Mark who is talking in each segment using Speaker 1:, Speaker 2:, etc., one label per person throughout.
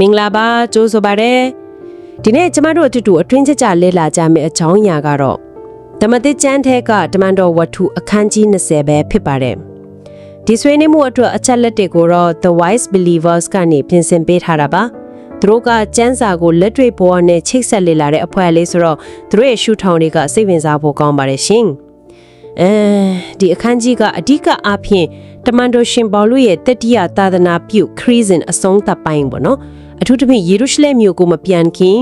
Speaker 1: မင်္ဂလာပါကြိုးဆိုပါရယ်ဒီနေ့ကျမတို့အတူတူအတွင်းချက်ကြလဲလာကြမယ့်အကြောင်းအရာကတော့ဓမ္မသစ်ကျမ်းထဲကတမန်တော်ဝတ္ထုအခန်းကြီး20ပဲဖြစ်ပါတယ်ဒီဆွေးနွေးမှုအတွက်အချက်လက်တွေကိုတော့ The Wise Believers ကနေပြင်ဆင်ပေးထားတာပါသူတို့ကကျမ်းစာကိုလက်တွေ့ဘဝနဲ့ချိတ်ဆက်လေလာတဲ့အဖွဲ့လေးဆိုတော့သူတို့ရဲ့ရှုထောင်တွေကစိတ်ဝင်စားဖို့ကောင်းပါတယ်ရှင်အဲဒီအခန်းကြီးကအဓိကအားဖြင့်တမန်တော်ရှင်ပေါလုရဲ့တတိယသာသနာပြုခရီးစဉ်အဆုံးသတ်ပိုင်းပေါ့နော် အထူးသဖြင့်ယေရုရှလင်မြို့ကိုမပြန်ခင်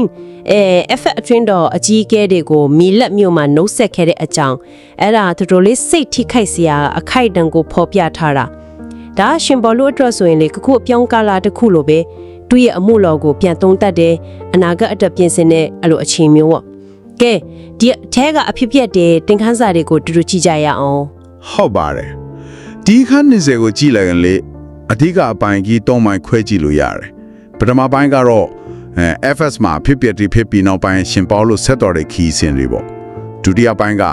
Speaker 1: အဲအဖက်အတွင်းတော်အကြီးအကဲတွေကိုမီလက်မြို့မှာနှုတ်ဆက်ခဲ့တဲ့အကြောင်းအဲ့ဒါတော်တော်လေးစိတ်ထိခိုက်စရာအခိုက်အတန့်ကိုဖော်ပြထားတာဒါရှင်ပေါလုအတွက်ဆိုရင်လေကခုအပြောင်းကာလာတစ်ခုလိုပဲသူ့ရဲ့အမှုတော်ကိုပြန်သုံးတတ်တယ်အနာဂတ်အတွက်ပြင်ဆင်တဲ့အဲ့လိုအချိန်မျိုးပေါ့ကဲဒီအထဲကအဖြစ်ပြက်တဲ့တင်ခန်းစာတွေကိုတူတူကြည့်ကြရအောင်
Speaker 2: ဟုတ်ပါတယ်ဒီခန်း20ကိုကြည့်လိုက်ရင်လေအဓိကအပိုင်းကြီး၃ပိုင်းခွဲကြည့်လို့ရတယ် ပထမပိုင်းကတော့အဲ FS မှာဖြစ်ပြတိဖြစ်ပြီးနောက်ပိုင်းရှင်ပေါလို့ဆက်တော်တဲ့ခီးစဉ်တွေပေါ့ဒုတိယပိုင်းက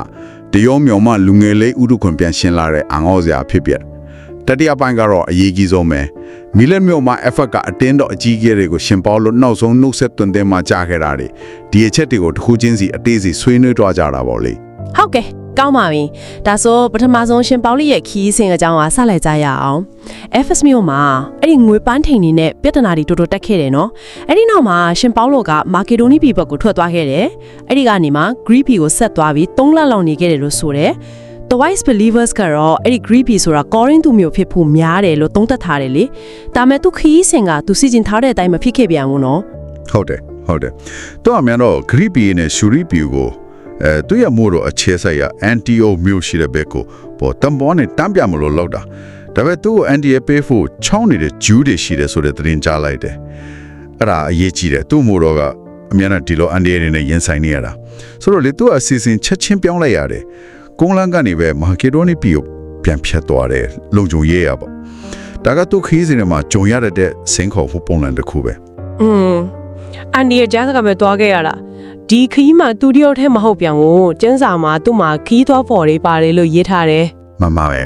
Speaker 2: တရုံမြောင်မလူငယ်လေးဥဒုခွန်ပြန်ရှင်းလာတဲ့အငေါစရာဖြစ်ပြတတိယပိုင်းကတော့အရေးကြီးဆုံးပဲမီလက်မြို့မှာ FS ကအတင်းတော့အကြီးကြီးတွေကိုရှင်ပေါလို့နောက်ဆုံးနှုတ်ဆက်သွင်းတဲ့မှာကြားခဲ့တာတွေဒီအချက်တွေကိုတစ်ခုချင်းစီအသေးစီဆွေးနွေးတွားကြတာပေါ့လေ
Speaker 3: ဟုတ်ကဲ့ ကောင်းပါပြီဒါဆိုပထမဆုံးရှင်ပေါလိရဲ့ခီးစဉ်အကြောင်းကဆက်လိုက်ကြရအောင် FS မြို့မှာအဲ့ဒီငွေပန်းထိန်နေနဲ့ပြဿနာတွေတူတူတက်ခဲ့တယ်နော်အဲ့ဒီနောက်မှာရှင်ပေါလိုကမာကီဒိုနီပြည်ဘက်ကိုထွက်သွားခဲ့တယ်အဲ့ဒီကနေမှ Greek ပြည်ကိုဆက်သွားပြီး၃လလောက်နေခဲ့တယ်လို့ဆိုတယ် The Wise Believers ကတော့အဲ့ဒီ Greek ပြည်ဆိုတာ Corinth မြို့ဖြစ်ဖို့များတယ်လို့သုံးသပ်ထားတယ်လေဒါမဲ့သူခီးစဉ်ကသူစီစဉ်ထားတဲ့အတိုင်းမဖြစ်ခဲ့ပြန်ဘူးနော်
Speaker 2: ဟုတ်တယ်ဟုတ်တယ်တော့အမြန်တော့ဂရိပီနဲ့ရှူရီပီကို အဲသူရမို့တော့အခြေဆိုင်ရအန်တီအိုမျိုးရှိတဲ့ဘက်ကိုပေါ်တံပေါ်နဲ့တမ်းပြမလို့လောက်တာဒါပေမဲ့သူ့ကိုအန်တီရဲ့ပေးဖို့ချောင်းနေတဲ့ဂျူးတွေရှိတယ်ဆိုတဲ့သတင်းကြားလိုက်တယ်အဲ့ဒါအရေးကြီးတယ်သူ့မို့တော့ကအမြန်တော့ဒီလိုအန်တီရဲ့နဲ့ရင်ဆိုင်နေရတာဆိုတော့လေသူအစီအစဉ်ချက်ချင်းပြောင်းလိုက်ရတယ်ကုန်းလန်းကနေပဲမာကေဒိုနီပီကိုပြန်ဖြတ်သွားတယ်လုံခြုံရေးရပေါ့ဒါကသူခီးစဉ်မှာဂျုံရတဲ့စင်ခေါ်ဖို့ပုံလန်တစ်ခုပဲ
Speaker 1: อืมအန်ဒီရဲ့ကျန်းစာကပဲတွားခဲ့ရတာ ဒီခီးမှာသူတယောက်တည်းမဟုတ်ပြန်ဘူးကျန်းစာမှာသူ့မှာခီးသွားဖော်လေးပါတယ်လို့ရေးထားတယ်
Speaker 2: မှန်ပါပဲ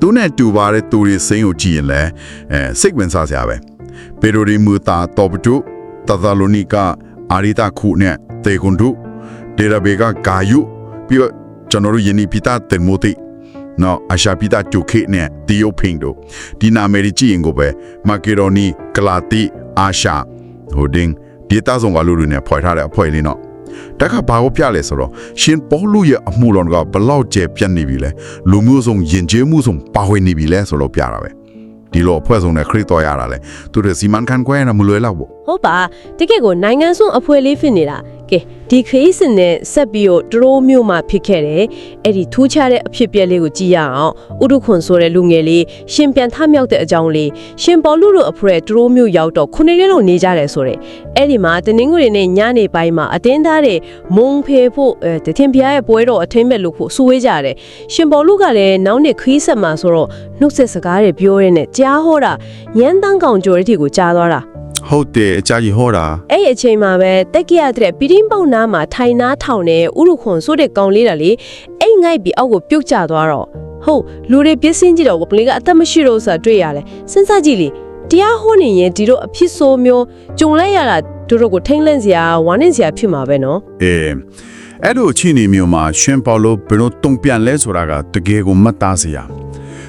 Speaker 2: သူနဲ့တူပါတဲ့သူတွေစိမ့်ကိုကြည့်ရင်လည်းအဲစိတ်ဝင်စားစရာပဲပေရိုဒီမူတာတော်ပတုတသလိုနီကာအာရီတာခုနဲ့တေကွန်ဒုဒေရဘေကဂါယုပြီးတော့ကျွန်တော်တို့ယနီပိတာတေမိုတိနော်အရှာပိတာတူခေနဲ့ဒီယိုဖင်းတို့ဒီနာမည်ကြီးရင်ကိုပဲမာကီရိုနီကလာတီအာရှာဟိုဒင်းဒီတာဆောင်ကလူတွေနဲ့ဖွဲ့ထားတဲ့အဖွဲ့လေးနော် တခါဘာကိုပြလဲဆိုတော့ရှင်ပေါလုရဲ့အမှုတော်ကဘလောက်ကျယ်ပြန့်နေပြီလဲလူမျိုးစုံယဉ်ကျေးမှုစုံပါဝင်နေပြီလဲဆိုတော့ပြတာပဲဒီလိုအဖွဲ့စုံနဲ့ခရစ်တော်ရတာလဲသူတို့စီမံခန့်ခွဲရတာမလွယ်တော့ဘူး
Speaker 1: ဟုတ်ပါတကယ့်ကိုနိုင်ငံစွန်းအဖွဲလေးဖြစ်နေတာကဲဒီခရီးစဉ်နဲ့ဆက်ပြီးတော့တရိုးမျိုးမှာဖြစ်ခဲ့တယ်အဲ့ဒီထူးခြားတဲ့အဖြစ်အပျက်လေးကိုကြည့်ရအောင်ဥဒုခွန်ဆိုတဲ့လူငယ်လေးရှင်ပြန်ထမြောက်တဲ့အကြောင်းလေးရှင်ပေါ်လူတို့အဖွဲတရိုးမျိုးရောက်တော့ခုနှစ်ရက်လောက်နေကြတယ်ဆိုတဲ့အဲ့ဒီမှာတနင်္ဂနွေနေ့ညနေပိုင်းမှာအတင်းသားတဲ့မုံဖေဖို့အဲတထင်ပြားရဲ့ပွဲတော်အထင်းမဲ့လို့ဖို့စူဝေးကြတယ်ရှင်ပေါ်လူကလည်းနောက်နှစ်ခရီးဆက်မှာဆိုတော့နှုတ်ဆက်စကားတွေပြောရင်းနဲ့ကြားဟောတာရန်တန်းကောင်ကျော်ရီတီကိုကြားသွားတာ
Speaker 2: ဟုတ်တယ်အကြာကြီးဟောတာ
Speaker 1: အဲ့ဒီအချိန်မှာပဲတက်ကြရတဲ့ပီတင်းပေါက်နားမှာထိုင်နားထောင်နေဥရုခွန်ဆိုတဲ့ကောင်လေးတာလေအိမ်ငိုက်ပြီးအောက်ကိုပြုတ်ကျသွားတော့ဟုတ်လူတွေပြစ်စင်းကြည့်တော့ကပလင်ကအသက်မရှိတော့ဆိုတာတွေ့ရတယ်စဉ်းစားကြည့်လေတရားဟောနေရင်ဒီလိုအဖြစ်ဆိုးမျိုးကြုံလိုက်ရတာတို့တို့ကိုထိမ့်လန့်စရာဝမ်းနည်းစရာဖြစ်မှာပဲနော်
Speaker 2: အေးအဲ့လိုအချင်းနေမျိုးမှာရှင်ပေါလုဘယ်လိုတုံ့ပြန်လဲဆိုတာကတကယ်ကိုမှတ်သားစရာ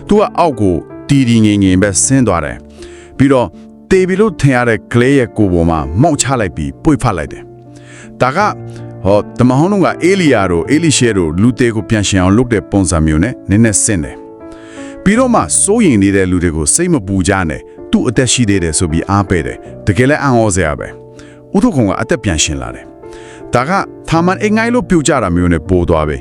Speaker 2: သူကအောက်ကိုတီတီငင်ငင်ပဲဆင်းသွားတယ်ပြီးတော့ တေဘီလို့ထင်ရတဲ့ကလေးရဲ့ကိုယ်ပေါ်မှာမောက်ချလိုက်ပြီးပွေဖတ်လိုက်တယ်ဒါကဟောတမဟောင်းတို့ကအေလီယာတို့အေလိရှဲတို့လူတေကိုပြန်ရှင်အောင်လုပ်တဲ့ပုံစံမျိုးနဲ့နည်းနည်းဆင်းတယ်ပြီးတော့မှစိုးရင်နေတဲ့လူတွေကိုစိတ်မပူကြနဲ့သူ့အသက်ရှိသေးတယ်ဆိုပြီးအားပေးတယ်တကယ်လည်းအံ့ဩစရာပဲဥထုခုံကအသက်ပြန်ရှင်လာတယ်ဒါကသာမန်အင်္ဂိုင်းလို့ပြုတ်ကြတာမျိုးနဲ့ပိုးသွားပဲ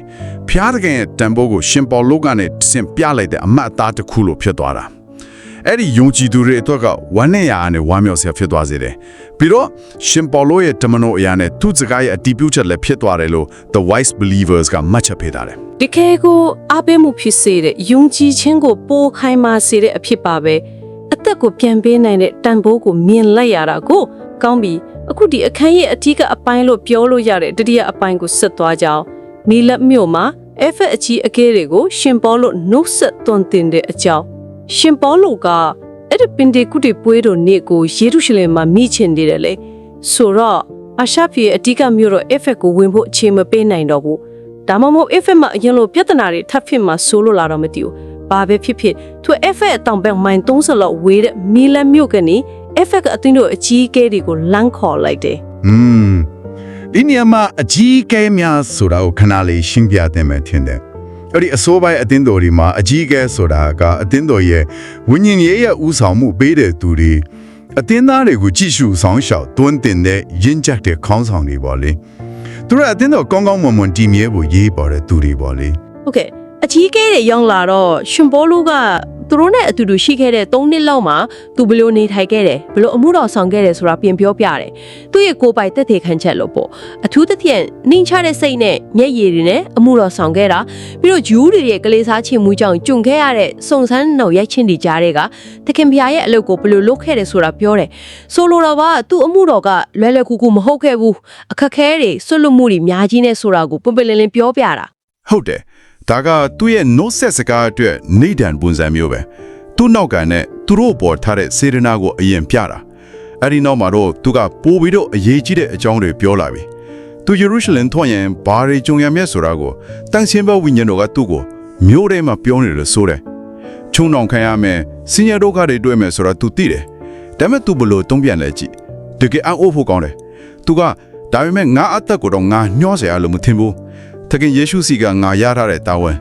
Speaker 2: ဖျားတကယ်တန်ဖိုးကိုရှင်ပေါ်လုကနေဆင်ပြလိုက်တဲ့အမတ်အသားတစ်ခုလိုဖြစ်သွားတာ အဲ့ဒီယုံကြည်သူတွေအတွက်ကဝမ်းနဲ့ရာနဲ့ဝမ်းမြောက်စရာဖြစ်သွားစေတယ်ပြီးတော့ရှင်ပေါ်လုရဲ့တမန်တော်အရာနဲ့သူ့စကားရဲ့အတီးပြုတ်ချက်လည်းဖြစ်သွားတယ်လို့ the wise believers ကမှတ်ချက်ပေးထားတယ်
Speaker 4: တကယ်ကိုအားပေးမှုဖြစ်စေတဲ့ယုံကြည်ခြင်းကိုပိုးခိုင်းမာစေတဲ့အဖြစ်ပါပဲအသက်ကိုပြန်ပေးနိုင်တဲ့တန်ဖိုးကိုမြင်လိုက်ရတာကိုကောင်းပြီအခုဒီအခန်းရဲ့အထီးကအပိုင်းလို့ပြောလို့ရတဲ့တတိယအပိုင်းကိုဆက်သွားကြအောင်မီလက်မြို့မှာ F အကြီးအကဲတွေကိုရှင်ပေါလို့နှုတ်ဆက်သွန်တင်တဲ့အကြောင်း ရှင်ပေါလို့ကအဲ့ဒီပင်တေကုတေပွဲတော်နေ့ကိုယေရုရှလင်မှာမိချင်နေတယ်လေဆိုတော့အရှာဖီရဲ့အဓိကမြို့တော် effect ကိုဝင်ဖို့အခြေမပေးနိုင်တော့ဘူးဒါမှမဟုတ် effect မှာအရင်လိုပြဿနာတွေထပ်ဖြစ်မှာဆိုလို့လာတော့မသိဘူးဘာပဲဖြစ်ဖြစ်သူ effect အတောင်ဘက်မိုင်30လောက်ဝေးတဲ့မီလန်မြို့ကနေ effect အသင်းတို့အကြီးအကဲတွေကိုလမ်းခေါ်လိုက်တယ်
Speaker 2: อืมဒီနေရာမှာအကြီးအကဲများဆိုတာကိုခဏလေးရှင်းပြသင့်မယ်ထင်တယ် အဲ့ဒီအစိုးပိုင်းအတင်းတော်ဒီမှာအကြီးအကဲဆိုတာကအတင်းတော်ရဲ့ဝိညာဉ်ရေးရဲ့ဥဆောင်မှုပေးတဲ့သူတွေအတင်းသားတွေကိုကြည့်ရှုဆောင်ရှောက်တွန်းတင်တဲ့ရင့်ကျက်တဲ့ခေါင်းဆောင်တွေပေါ့လေသူတို့အတင်းတော်ကောင်းကောင်းမွန်မွန်တည်မြဲဖို့ရေးပေါ်တဲ့သူတွေပေါ့လေ
Speaker 4: ဟုတ်ကဲ့ အကြီးကဲတွေရောက်လာတော့ရှင်ဘောလူကသူတို့နဲ့အတူတူရှိခဲ့တဲ့၃နှစ်လောက်မှာသူဘယ်လိုနေထိုင်ခဲ့တယ်ဘယ်လိုအမှုတော်ဆောင်ခဲ့တယ်ဆိုတာပြင်ပြောပြတယ်သူ့ရဲ့ကိုယ်ပိုင်တက်သေးခံချက်လို့ပေါ့အထူးသဖြင့်နှင်းချတဲ့စိတ်နဲ့မျက်ရည်တွေနဲ့အမှုတော်ဆောင်ခဲ့တာပြီးတော့ဂျူးတွေရဲ့ကလေးစားချင်မှုကြောင့်ကြုံခဲ့ရတဲ့စုံစမ်းနှုတ်ရိုက်ချင်းတွေကြားတွေကသခင်ဖျားရဲ့အလုပ်ကိုဘယ်လိုလုပ်ခဲ့တယ်ဆိုတာပြောတယ်ဆိုလိုတော့ကသူ့အမှုတော်ကလွယ်လွယ်ကူကူမဟုတ်ခဲ့ဘူးအခက်ခဲတွေဆွတ်လွတ်မှုတွေများကြီးနဲ့ဆိုတာကိုပွင့်ပွင့်လင်းလင်းပြောပြတာ
Speaker 5: ဟုတ်တယ် ဒါကသူ့ရဲ့ no set စကားအတွက်နေတံပုံစံမျိုးပဲသူ့နောက်ကနဲ့သူတို့ပေါ်ထားတဲ့စေတနာကိုအရင်ပြတာအဲ့ဒီနောက်မှာတော့သူကပိုပြီးတော့အရေးကြီးတဲ့အကြောင်းတွေပြောလာပြီသူယေရုရှလင်ထွက်ရင်ဘာတွေကြုံရမလဲဆိုတာကိုတန်ရှင်ဘဝိညာဉ်တော်ကသူ့ကိုမြို့ထဲမှာပြောနေတယ်လို့ဆိုတယ်ချုံအောင်ခံရမယ်စင်ရဒုက္ခတွေတွေ့မယ်ဆိုတာသူသိတယ်ဒါပေမဲ့သူဘလို့တုံးပြန်လဲကြည့်တကယ်အံ့ဩဖို့ကောင်းတယ်သူကဒါပေမဲ့ငါအသက်ကိုတော့ငါညှော့เสียရလို့မထင်ဘူး သခင်ယေရှုစီကငါရထားတဲ့တာဝန်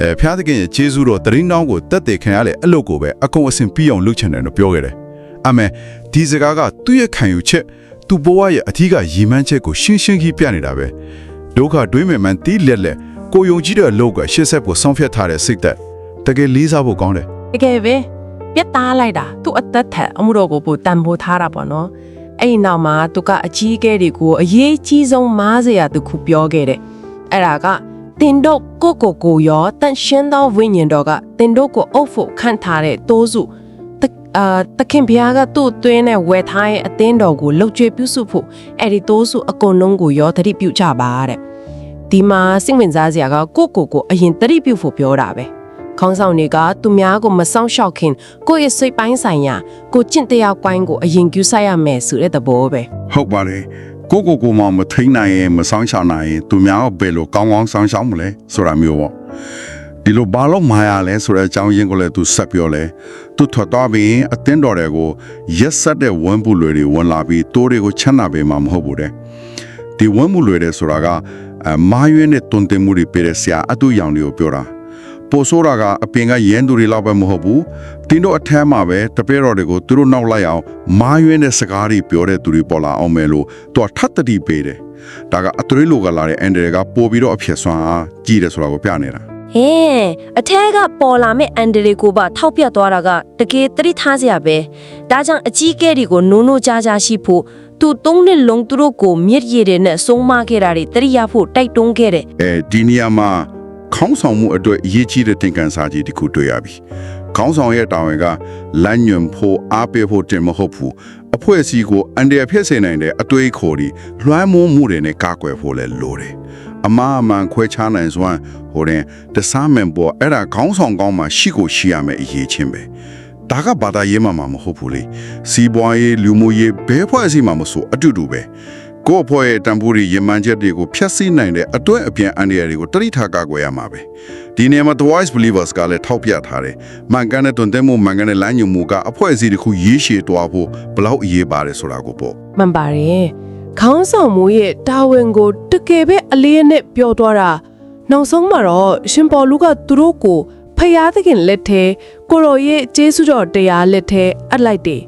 Speaker 5: အဲဖျားသခင်ရဲ့ခြေဆုတော်တရင်တောင်းကိုတက်တည်ခံရလေအလုပ်ကိုပဲအကုန်အစင်ပြီးအောင်လုပ်ချင်တယ်လို့ပြောခဲ့တယ်။အမေဒီစကားကသူ့ရဲ့ခံယူချက်သူ့ဘဝရဲ့အထီးကရည်မှန်းချက်ကိုရှင်းရှင်းကြီးပြနေတာပဲ။ဒုက္ခတွေးမယ်မှန်တီးလက်လက်ကိုယုံကြည်တဲ့အလုပ်ကရှေ့ဆက်ဖို့ဆောင်ဖြတ်ထားတဲ့စိတ်သက်တကယ်လေးစားဖို့ကောင်းတယ်
Speaker 1: တကယ်ပဲပြတ်သားလိုက်တာသူ့အသက်ထက်အမှုတော်ကိုပိုတန်ဖိုးထားတာပေါ့နော်အဲ့ဒီနောက်မှာသူကအကြီးအကဲတွေကိုအရေးကြီးဆုံးမားစရာသူခုပြောခဲ့တယ် အဲ့ဒါကတင်တို့ကိုကိုကိုရောတန်ရှင်းသောဝိညာဉ်တော်ကတင်တို့ကိုအုပ်ဖို့ခန့်ထားတဲ့တိုးစုတအာတခင်ဘုရားကသူ့အတွင်းနဲ့ဝယ်ထားရဲ့အသင်းတော်ကိုလှုပ်ကြွေပြုစုဖို့အဲ့ဒီတိုးစုအကုန်လုံးကိုရောသတိပြုကြပါတဲ့ဒီမှာစိတ်ဝင်စားစရာကကိုကိုကိုအရင်သတိပြုဖို့ပြောတာပဲခေါင်းဆောင်တွေကသူများကိုမဆောင်ရှောက်ခင်ကိုယ့်ရဲ့စိတ်ပိုင်းဆိုင်ရာကိုကျင့်တရားကွိုင်းကိုအရင်ကျူဆိုင်ရမယ်ဆိုတဲ့သဘောပဲ
Speaker 2: ဟုတ်ပါတယ် ကိုကိုကိုမှမထိန်နိုင်ရင်မဆောင်ချနိုင်ရင်သူများကဘယ်လိုကောင်းကောင်းဆောင်ရှောက်မလဲဆိုတာမျိုးပေါ့ဒီလိုဘာလို့မာရလဲဆိုတဲ့အကြောင်းရင်းကိုလည်းသူဆက်ပြောလဲသူထွက်သွားပြီးအတင်းတော်တွေကိုရက်ဆက်တဲ့ဝန်းပူလွေတွေဝင်လာပြီးတိုးတွေကိုချမ်းသာပေးမှာမဟုတ်ဘူးတဲ့ဒီဝန်းပူလွေတွေဆိုတာကအမာရွေးနဲ့တွန်တင်မှုတွေပေးတဲ့ဆရာအတူရောင်တွေကိုပြောတာ ပိုဆိုးတာကအပင်ကရန်သူတွေလောက်ပဲမဟုတ်ဘူးတင်းတို့အထမ်းမှာပဲတပည့်တော်တွေကိုသူတို့နောက်လိုက်အောင်မာရွေးတဲ့စကားတွေပြောတဲ့သူတွေပေါ်လာအောင်မယ်လို့သူကထပ်တတိပေးတယ်ဒါကအသွေးလိုကလာတဲ့အန်ဒရကပို့ပြီးတော့အဖြစ်ဆွမ်းအားကြီးတယ်ဆိုတာကိုပြနေတာ
Speaker 6: ဟဲအထက်ကပေါ်လာမဲ့အန်ဒရီကိုပါထောက်ပြသွားတာကတကယ်သတိထားစရာပဲဒါကြောင့်အကြီးကဲတွေကိုနိုးနိုးကြားကြားရှိဖို့သူသုံးနှစ်လုံးသူတို့ကိုမြစ်ရည်တွေနဲ့ဆုံးမခဲ့တာတွေတတိရဖို့တိုက်တွန်းခဲ့တယ်
Speaker 2: အဲဒီနေရာမှာ ခေါင်းဆောင်မှုအတွက်အရေးကြီးတဲ့တင်ကန်စာကြီးတစ်ခုတွေ့ရပြီခေါင်းဆောင်ရဲ့တာဝန်ကလမ်းညွန်ဖို့အားပေးဖို့တင်မဟုတ်ဘူးအဖွဲ့အစည်းကိုအန်ဒီရဖြစ်စေနိုင်တဲ့အတွေးခေါ်ဒီလွှမ်းမိုးမှုတွေနဲ့ကာကွယ်ဖို့လဲလိုတယ်အမားအမှန်ခွဲခြားနိုင်စွမ်းဟိုတဲ့တစားမန်ပေါ်အဲ့ဒါခေါင်းဆောင်ကောင်းမှရှိကိုရှိရမယ်အရေးချင်းပဲဒါကဘာသာရေးမှမှာမဟုတ်ဘူးလေစီးပွားရေးလူမှုရေးဘယ်ဖွဲ့အစည်းမှမဆိုအတူတူပဲ ကိုယ့်အဖွဲ့ရဲ့တံပိုးတွေရမန်ချက်တွေကိုဖျက်ဆီးနိုင်တဲ့အတွေ့အပြန်အန္တရာယ်တွေကိုတတိထားကာကွယ်ရမှာပဲဒီနေရာမှာ The Wise Believers ကလည်းထောက်ပြထားတယ်မှန်ကန်တဲ့တွင်တဲ့မှုမှန်ကန်တဲ့လမ်းညွှန်မှုကအဖွဲ့အစည်းတစ်ခုရေးရှည်သွားဖို့ဘယ်လောက်အရေးပါတယ်ဆိုတာကိုပေါ့
Speaker 1: မှန်ပါတယ်ခေါင်းဆောင်မှုရဲ့တာဝန်ကိုတကယ်ပဲအလေးနဲ့ပြောသွားတာနောက်ဆုံးမှာတော့ရှင်ပေါ်လူကသူတို့ကိုဖယားသခင်လက်ထဲကိုရော်ရဲ့ကျေးဇူးတော်တရားလက်ထဲအပ်လိုက်တယ်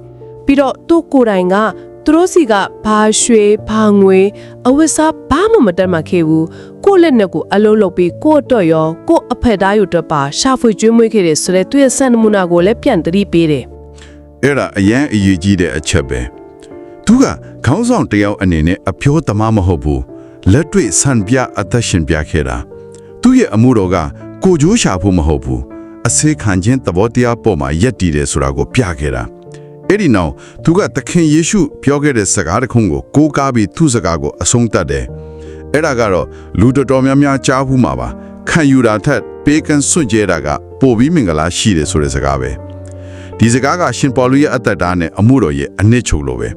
Speaker 1: ပြီးတော့သူ့ကိုယ်တိုင်က သူတို့စီကဘာရွှေဘာငွေအဝတ်စားဘာမှမတက်မှခဲ့ဘူးကိုယ့်လက်နဲ့ကိုယ်အလုံးလုံးပြီးကိုယ့်အတွက်ရောကိုယ့်အဖက်သားယူအတွက်ပါရှာဖွေကျွေးမွေးခဲ့တယ်ဆိုတဲ့သူ့ရဲ့စံနမူနာကိုလည်းပြန်တတိပေးတယ်
Speaker 5: အဲ့ဒါအရန်အရေးကြီးတဲ့အချက်ပဲသူကခေါင်းဆောင်တယောက်အနေနဲ့အပြောသမားမဟုတ်ဘူးလက်တွေ့ဆန်ပြအသက်ရှင်ပြခဲ့တာသူ့ရဲ့အမှုတော်ကကိုကြိုးရှာဖို့မဟုတ်ဘူးအစေခံခြင်းသဘောတရားပေါ်မှာယက်တည်တယ်ဆိုတာကိုပြခဲ့တာ အဲ့ဒီနောက်သူကသခင်ယေရှုပြောခဲ့တဲ့စကားတစ်ခုကိုကိုးကားပြီးသူ့စကားကိုအဆုံးသတ်တယ်အဲ့ဒါကတော့လူတော်တော်များများကြားဘူးမှာပါခံယူတာထက်ပေးကန်းစွန့်ကြဲတာကပိုပြီးမင်္ဂလာရှိတယ်ဆိုတဲ့စကားပဲ
Speaker 2: ဒီစကားကရှင်ပေါလုရဲ့အသက်တာနဲ့အမှုတော်ရဲ့အနစ်ချုပ်လိုပဲ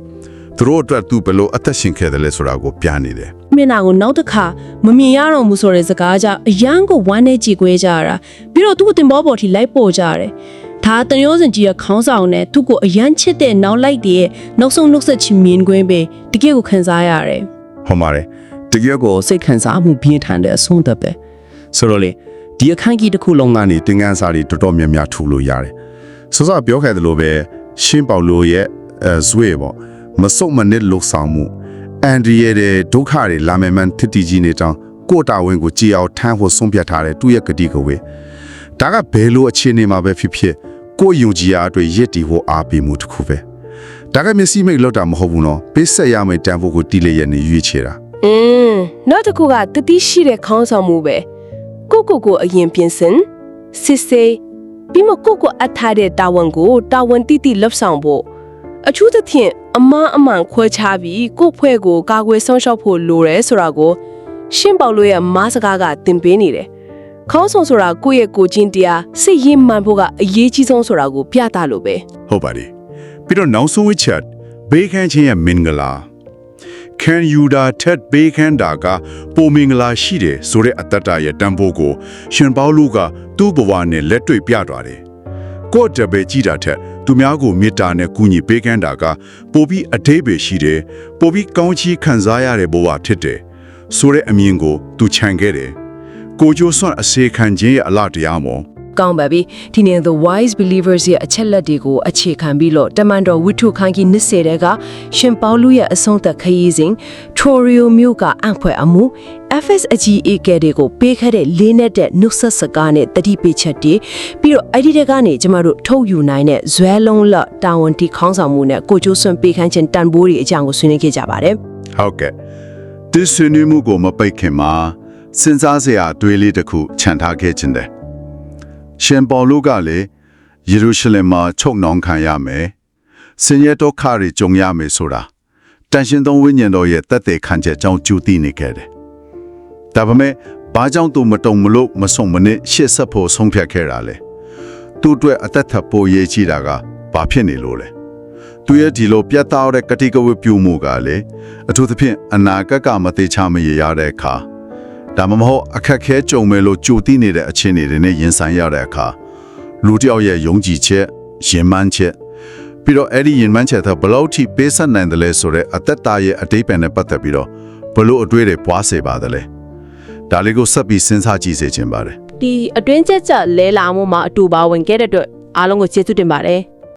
Speaker 2: သူတို့အတွက်သူဘယ်လိုအသက်ရှင်ခဲ့တယ်လဲဆိုတာကိုပြနေတယ်
Speaker 4: မျက်နှာကိုနောက်တစ်ခါမမြင်ရတော့ဘူးဆိုတဲ့စကားကြောင့်အရန်ကိုဝမ်းနဲ့ကြည်ကွဲကြရတာပြီးတော့သူ့ကိုတင်ဘောပေါ်ထိလိုက်ပို့ကြရတယ် ဒါတန်ရိုးစင်ကြီးရဲ့ခေါင်းဆောင်နဲ့သူ့ကိုအရန်ချစ်တဲ့နောက်လိုက်တဲ့နောက်ဆုံးနှုတ်ဆက်ချင်မြင်ကွင်းပဲတကယ့်ကိုခံစားရတယ်
Speaker 2: ဟုတ်ပါတယ်တကယ်
Speaker 7: ကိုစိတ်ခံစားမှုပြင်းထန်တဲ့အဆုံးသက်ပဲဆိုတော့လေဒီအခန်းကြီးတစ်ခုလုံးကနေ
Speaker 2: သင်ခန်းစာတွေတော်တော်များများထူလို့ရတယ်စောစောပြောခဲ့သလိုပဲရှင်ပေါလုရဲ့အဲဇွေပေါ့မစုံမနစ်လှုပ်ဆောင်မှုအန်ဒီရဲ့တဲ့ဒုက္ခတွေလာမယ်မှန်တစ်တီကြီးနေတောင်ကိုယ်တာဝန်ကိုကြည်အောင်ထမ်းဖို့ဆုံးဖြတ်ထားတဲ့သူ့ရဲ့ဂတိကဝေဒါကဘယ်လိုအခြေအနေမှာပဲဖြစ်ဖြစ် ကိုယ်ယုံကြည်ရာအတွက်ရည်တည်ဖို့အားပေးမှုတစ်ခုပဲဒါကမျက်စိမိတ်လောက်တာမဟုတ်ဘူးနော်ပေးဆက်ရမယ့်တန်ဖို့ကိုတီးလျက်နေရွေးချယ်တာ
Speaker 1: อืมနောက်တစ်ခုကတတိရှိတဲ့ခေါင်းဆောင်မှုပဲကိုကိုကိုအရင်ပြင်ဆင်စစ်စေးပြီးမကိုကိုအထားတဲ့တာဝန်ကိုတာဝန်တိတိလှပ်ဆောင်ဖို့အထူးသဖြင့်အမန်အမှန်ခွဲခြားပြီးကို့ဖွဲ့ကိုကာကွယ်ဆောင်ရှောက်ဖို့လိုတယ်ဆိုတာကိုရှင်းပေါလို့ရဲ့မားစကားကသင်ပေးနေတယ် ခေါင်းဆောင်ဆိုတာကိုယ့်ရဲ့ကိုယ်ချင်းတရားစိတ်ရင်းမှန်ဖို့ကအရေးကြီးဆုံးဆိုတာကိုပြသလို့ပဲ
Speaker 2: ဟုတ်ပါတယ်ပြီးတော့နောက်ဆုံးဝစ်ချက်ဘေးခန်းချင်းရဲ့မင်္ဂလာ can you da ted ဘေးခန်းတာကပုံမင်္ဂလာရှိတယ်ဆိုတဲ့အတ္တတရဲ့တန်ဖိုးကို ရှင်ပေါလုကသူ့ဘဝနဲ့လက်တွေ့ပြသွားတယ်ကိုယ့်တပည့်ကြည့်တာထက်သူများကိုမေတ္တာနဲ့ကူညီပေးခန်းတာကပိုပြီးအသေးပဲရှိတယ်ပိုပြီးကောင်းချီးခံစားရတဲ့ဘဝဖြစ်တယ်ဆိုတဲ့အမြင်ကိုသူခြံခဲ့တယ် ကိုကျိုးစွန့်အစေခံခြင်းရဲ့အလားတရားမော
Speaker 1: ကောင်းပါပြီဒီနေ့ the wise believers ရဲ့အချက်လက်တွေကိုအခြေခံပြီးတော့တမန်တော်ဝိထုခန်းကြီး20တဲ့ကရှင်ပေါလုရဲ့အဆုံးသက်ခရီးစဉ် Trorio မြို့ကအံ့ဖွယ်အမှု FS အကြီးအကဲတွေကိုပေးခဲ့တဲ့လေးနဲ့တဲ့နှုတ်ဆက်စကားနဲ့တတိပိချက်တွေပြီးတော့အဲ့ဒီတဲ့ကနေကျမတို့ထုတ်ယူနိုင်တဲ့ဇွဲလုံးလတာဝန်တီခေါင်းဆောင်မှုနဲ့ကိုကျိုးစွန့်ပေးခန်းခြင်းတန်ဖိုးတွေအကြောင်းကိုဆွေးနွေးခဲ့ကြပါတယ်
Speaker 2: ဟုတ်ကဲ့ဒီဆွေးနွေးမှုကိုမပိတ်ခင်မှာ စဉ်းစားစရာအတွေးလေးတစ်ခုခြံထားခဲ့ခြင်းတယ်ရှင်ပေါလုကလည်းယေရုရှလင်မှာချုပ်နှောင်ခံရမယ်ဆင်းရဲဒုက္ခတွေကြုံရမယ်ဆိုတာတန်ရှင်သောဝိညာဉ်တော်ရဲ့တက်တဲ့ခံချက်အကြောင်းကြိုသိနေခဲ့တယ်ဒါပေမဲ့ဘာကြောင့်သူမတုံမလို့မဆုံမနစ်ရှေ့ဆက်ဖို့ဆုံးဖြတ်ခဲ့တာလဲသူ့အတွက်အသက်ထပ်ပိုရေးကြည့်တာကဘာဖြစ်နေလို့လဲသူရဲ့ဒီလိုပြတ်သားတဲ့ကတိကဝတ်ပြုမှုကလေအထူးသဖြင့်အနာဂတ်ကမသေးချမရရတဲ့အခါ ဒါမှမဟုတ်အခက်ခဲကြုံမဲ့လို့ကြိုသိနေတဲ့အခြေအနေတွေနဲ့ရင်ဆိုင်ရတဲ့အခါလူတစ်ယောက်ရဲ့ယုံကြည်ချက်ရင်မှန်းချက်ပြီးတော့အဲ့ဒီရင်မှန်းချက်တော့ဘယ်လောက်ထိပေးဆက်နိုင်တယ်လဲဆိုတော့အသက်တာရဲ့အတိတ်ပဲနဲ့ပတ်သက်ပြီးတော့ဘလို့အတွေ့တွေပွားစေပါတယ်လဲဒါလေးကိုဆက်ပြီးစဉ်းစားကြည့်စေချင်ပါတယ်
Speaker 1: ဒီအတွင်းချက်ချက်လဲလာမှုမှာအတူပါဝင်ခဲ့တဲ့အတွက်အားလုံးကိုကျေးဇူးတင်ပါတယ်